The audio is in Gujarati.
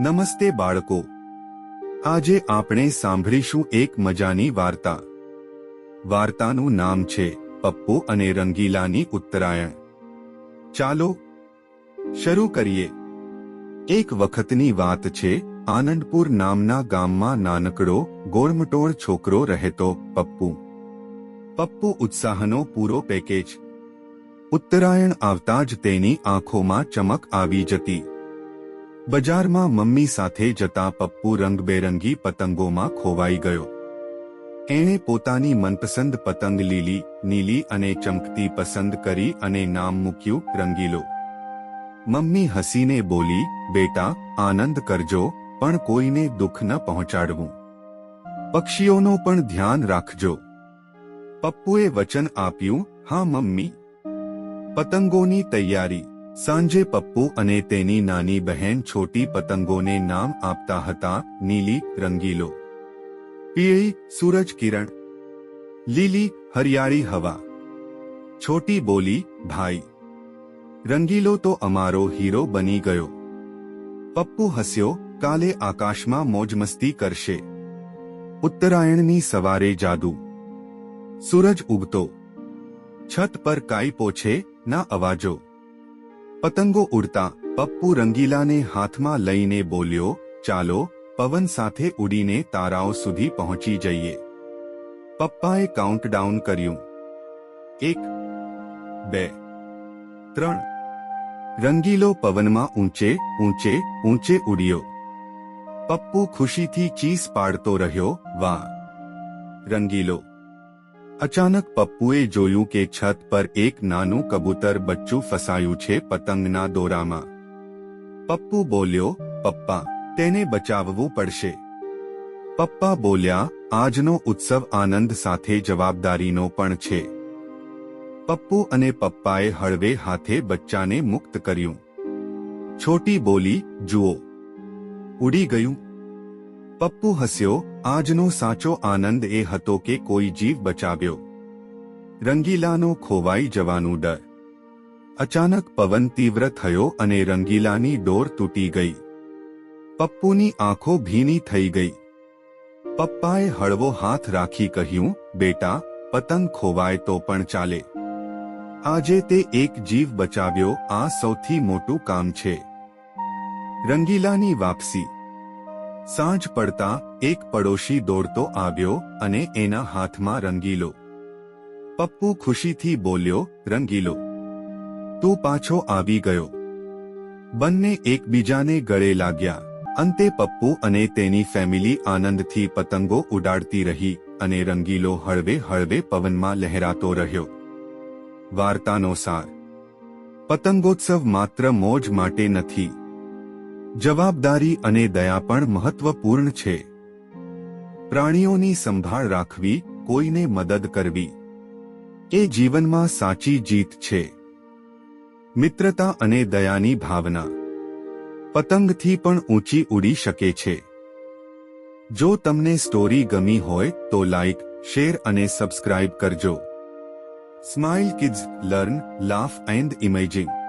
નમસ્તે બાળકો. આજે આપણે સાંભળીશું એક મજાની વાર્તા. વાર્તાનું નામ છે, પપ્પુ અને રંગીલાની ઉત્તરાયણ. ચાલો, શરૂ કરીએ. એક વખતની વાત છે, આનંદપુર નામના ગામમાં નાનકડો, ગોળમટોળ છોકરો રહેતો પપ્પુ. પપ્પુ ઉત્સાહનો પૂરો પેકેજ. ઉત્તરાયણ આવતા જ તેની આંખોમાં ચમક આવી જતી. બજારમાં મમ્મી સાથે જતા પપ્પુ રંગબેરંગી પતંગોમાં ખોવાઈ ગયો. એણે પોતાની મનપસંદ પતંગ લીલી, નીલી અને ચમકતી પસંદ કરી અને નામ મૂક્યું રંગીલો. મમ્મી હસીને બોલી, બેટા, આનંદ કરજો, પણ કોઈને દુઃખ ન પહોંચાડવું. પક્ષીઓનો પણ ધ્યાન રાખજો. પપ્પુએ વચન આપ્યું, હા, મમ્મી. પતંગોની તૈયારી. સાંજે પપ્પુ અને તેની નાની બહેન છોટી પતંગોને નામ આપતા હતા, નીલી રંગીલો. પીળી સૂરજ કિરણ. લીલી હરિયાળી હવા. છોટી બોલી, ભાઈ. રંગીલો તો અમારો હીરો બની ગયો. પપ્પુ હસ્યો, કાલે આકાશમાં મોજમસ્તી કરશે. ઉત્તરાયણની સવારે જાદુ. સૂરજ ઉગતો. છત પર કાઈ પોછે, ના અવાજો. પતંગો ઉડતા પપ્પુ રંગીલાને હાથમાં લઈને બોલ્યો, ચાલો, પવન સાથે ઉડીને તારાઓ સુધી પહોંચી જઈએ. પપ્પાએ કાઉન્ટડાઉન કર્યું. એક, બે, ત્રણ. રંગીલો પવનમાં ઊંચે ઊંચે ઊંચે ઉડ્યો. પપ્પુ ખુશીથી ચીસ પાડતો રહ્યો, વાહ. રંગીલો અચાનક પપ્પુએ જોયું કે છત પર એક નાનું કબૂતર બચ્ચું ફસાયું છે પતંગના દોરામાં. પપ્પુ બોલ્યો, પપ્પા, તેને બચાવવું પડશે. પપ્પા બોલ્યા, આજનો ઉત્સવ આનંદ સાથે જવાબદારીનો પણ છે. પપ્પુ અને પપ્પાએ હળવે હાથે બચ્ચાને મુક્ત કર્યું. છોટી બોલી, જુઓ. ઉડી ગયું પપ્પુ હસ્યો, આજનો સાચો આનંદ એ હતો કે કોઈ જીવ બચાવ્યો. રંગીલાનો ખોવાઈ જવાનું ડર. અચાનક પવન તીવ્ર થયો અને રંગીલાની ડોર તૂટી ગઈ. પપ્પુની આંખો ભીની થઈ ગઈ. પપ્પાએ હળવો હાથ રાખી કહ્યું, બેટા, પતંગ ખોવાય તો પણ ચાલે. આજે તે એક જીવ બચાવ્યો, આ સૌથી મોટું કામ છે. રંગીલાની વાપસી. સાંજ પડતા એક પડોશી દોડતો આવ્યો અને એના હાથમાં રંગીલો. પપ્પુ ખુશીથી બોલ્યો, રંગીલો. તું પાછો આવી ગયો. બંને એકબીજાને ગળે લાગ્યા. અંતે પપ્પુ અને તેની ફેમિલી આનંદથી પતંગો ઉડાડતી રહી અને રંગીલો હળવે હળવે પવનમાં લહેરાતો રહ્યો. વાર્તાનો સાર. પતંગોત્સવ માત્ર મોજ માટે નથી. જવાબદારી અને દયા પણ મહત્વપૂર્ણ છે. પ્રાણીઓની સંભાળ રાખવી કોઈને મદદ કરવી. એ જીવનમાં સાચી જીત છે. મિત્રતા અને દયાની ભાવના પતંગથી પણ ઊંચી ઉડી શકે છે. જો તમને સ્ટોરી ગમી હોય તો લાઇક શેર અને સબસ્ક્રાઇબ કરજો. Smile kids learn laugh and imaging